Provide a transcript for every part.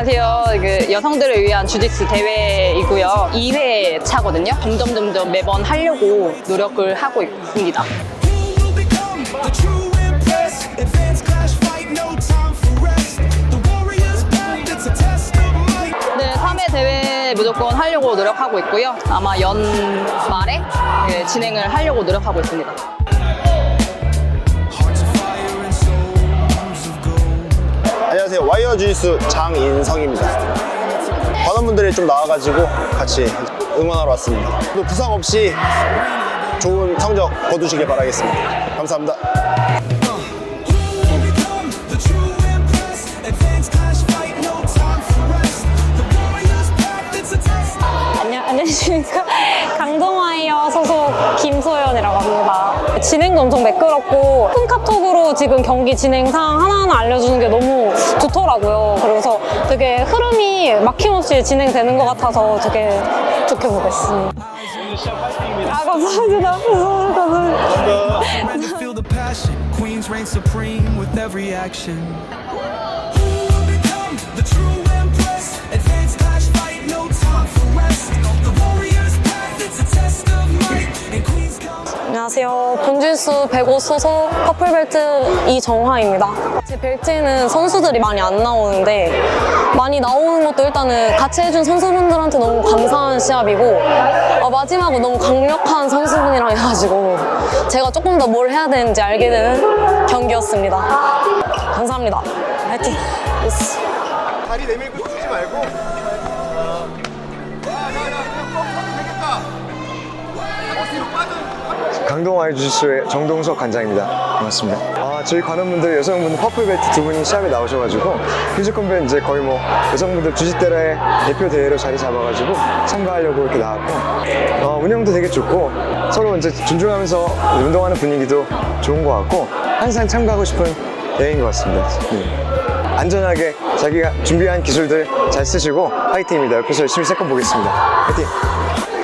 안녕하세요. 그 여성들을 위한 주짓수 대회이고요. 2회 차거든요. 점점 점점 매번 하려고 노력을 하고 있습니다. Who will become the true impress? Advanced clash fight, no time for rest. The warrior's path, it's a test of might. 네, 3회 대회 무조건 하려고 노력하고 있고요. 아마 연말에 네, 진행을 하려고 노력하고 있습니다. 안녕하세요. 와이어 주짓수 장인성입니다. 관원분들이 좀 나와가지고 같이 응원하러 왔습니다. 또 부상 없이 좋은 성적 거두시길 바라겠습니다. 감사합니다. 안녕, 안녕하십니까. 강동와이어 소속 진행도 엄청 매끄럽고 큰 카톡으로 지금 경기 진행상 하나하나 알려주는 게 너무 좋더라고요. 그래서 되게 흐름이 막힘없이 진행되는 것 같아서 되게 좋게 보고 있습니다. 아, 감사합니다. 감사합니다. 감사합니다. Every 안녕하세요. 본진수 105 소속 퍼플벨트 이정화입니다. 제 벨트에는 선수들이 많이 안 나오는데 많이 나오는 것도 일단은 같이 해준 선수분들한테 너무 감사한 시합이고 어, 마지막으로 너무 강력한 선수분이랑 해가지고 제가 조금 더 뭘 해야 되는지 알게 되는 경기였습니다. 감사합니다. 화이팅! 다리 내밀고 주지 말고. 강동아이 주짓수의 정동석 관장입니다. 반갑습니다. 아, 저희 관원분들, 여성분들 퍼플벨트 두 분이 시합에 나오셔가지고 퓨즈컴배 이제 거의 뭐 여성분들 주짓대회 대표 대회로 자리 잡아가지고 참가하려고 이렇게 나왔고 어, 운영도 되게 좋고 서로 이제 존중하면서 운동하는 분위기도 좋은 것 같고 항상 참가하고 싶은 대회인 것 같습니다. 네. 안전하게 자기가 준비한 기술들 잘 쓰시고 화이팅입니다. 옆에서 열심히 세컨 보겠습니다. 화이팅!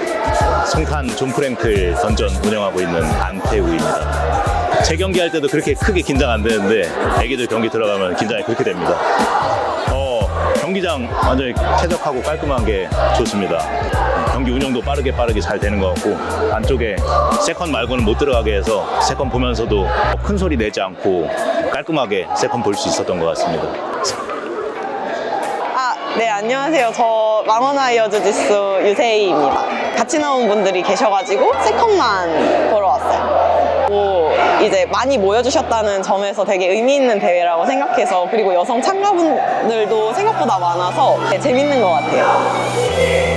송탄 존 프랭클 던전 운영하고 있는 안태우입니다. 재경기 할 때도 그렇게 크게 긴장 안 되는데 애기들 경기 들어가면 긴장이 그렇게 됩니다. 어, 경기장 완전히 쾌적하고 깔끔한 게 좋습니다. 경기 운영도 빠르게 빠르게 잘 되는 것 같고 안쪽에 세컨 말고는 못 들어가게 해서 세컨 보면서도 큰 소리 내지 않고 깔끔하게 세컨 볼 수 있었던 것 같습니다. 아, 네, 안녕하세요. 저 망원아이어 주짓수 유세이입니다. 같이 나온 분들이 계셔가지고 세컨만 보러 왔어요. 뭐, 이제 많이 모여주셨다는 점에서 되게 의미 있는 대회라고 생각해서 그리고 여성 참가분들도 생각보다 많아서 네, 재밌는 것 같아요.